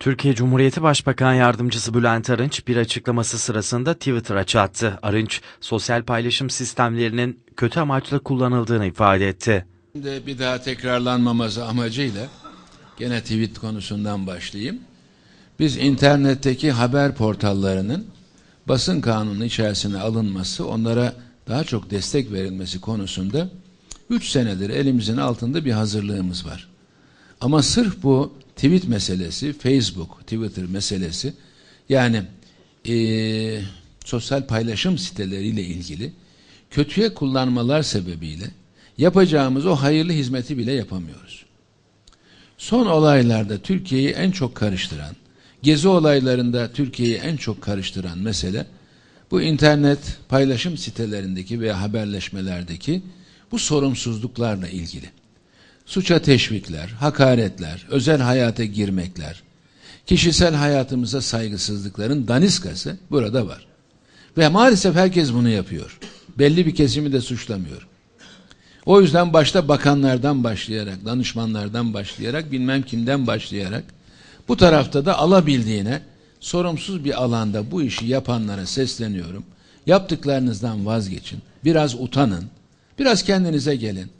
Türkiye Cumhuriyeti Başbakan Yardımcısı Bülent Arınç bir açıklaması sırasında Twitter'a çattı. Arınç, sosyal paylaşım sistemlerinin kötü amaçla kullanıldığını ifade etti. Şimdi bir daha tekrarlanmaması amacıyla gene tweet konusundan başlayayım. Biz internetteki haber portallarının basın kanunu içerisine alınması, onlara daha çok destek verilmesi konusunda 3 senedir elimizin altında bir hazırlığımız var. Ama sırf bu tweet meselesi, Facebook, Twitter meselesi yani eee, sosyal paylaşım siteleriyle ilgili kötüye kullanmalar sebebiyle yapacağımız o hayırlı hizmeti bile yapamıyoruz. Son olaylarda Türkiye'yi en çok karıştıran, gezi olaylarında Türkiye'yi en çok karıştıran mesele bu internet paylaşım sitelerindeki veya haberleşmelerdeki bu sorumsuzluklarla ilgili. Suça teşvikler, hakaretler, özel hayata girmekler, kişisel hayatımıza saygısızlıkların daniskası burada var. Ve maalesef herkes bunu yapıyor. Belli bir kesimi de suçlamıyor. O yüzden başta bakanlardan başlayarak, danışmanlardan başlayarak, bilmem kimden başlayarak bu tarafta da alabildiğine sorumsuz bir alanda bu işi yapanlara sesleniyorum. Yaptıklarınızdan vazgeçin. Biraz utanın. Biraz kendinize gelin.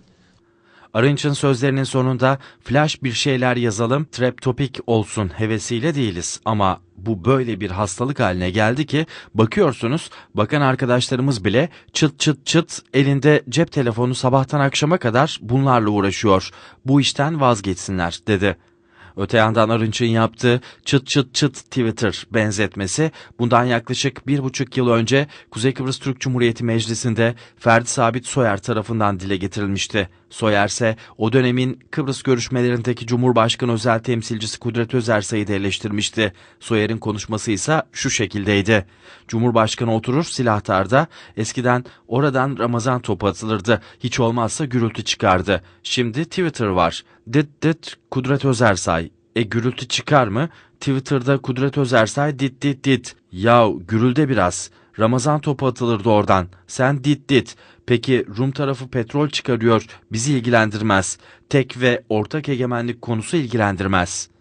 Arınç'ın sözlerinin sonunda flash bir şeyler yazalım, trap topik olsun hevesiyle değiliz. Ama bu böyle bir hastalık haline geldi ki bakıyorsunuz bakan arkadaşlarımız bile çıt çıt çıt elinde cep telefonu sabahtan akşama kadar bunlarla uğraşıyor. Bu işten vazgeçsinler dedi. Öte yandan Arınç'ın yaptığı çıt çıt çıt Twitter benzetmesi bundan yaklaşık bir buçuk yıl önce Kuzey Kıbrıs Türk Cumhuriyeti Meclisi'nde Ferdi Sabit Soyer tarafından dile getirilmişti. Soyer ise o dönemin Kıbrıs görüşmelerindeki Cumhurbaşkanı özel temsilcisi Kudret Özersay'ı da eleştirmişti. Soyer'in konuşması ise şu şekildeydi. Cumhurbaşkanı oturur silahtarda eskiden oradan Ramazan topu atılırdı. Hiç olmazsa gürültü çıkardı. Şimdi Twitter var. Dit dit Kudret Özersay. E gürültü çıkar mı? Twitter'da Kudret Özersay dit dit dit. Yav gürülde biraz. Ramazan topu atılırdı oradan. Sen dit dit. Peki Rum tarafı petrol çıkarıyor. Bizi ilgilendirmez. Tek ve ortak egemenlik konusu ilgilendirmez.''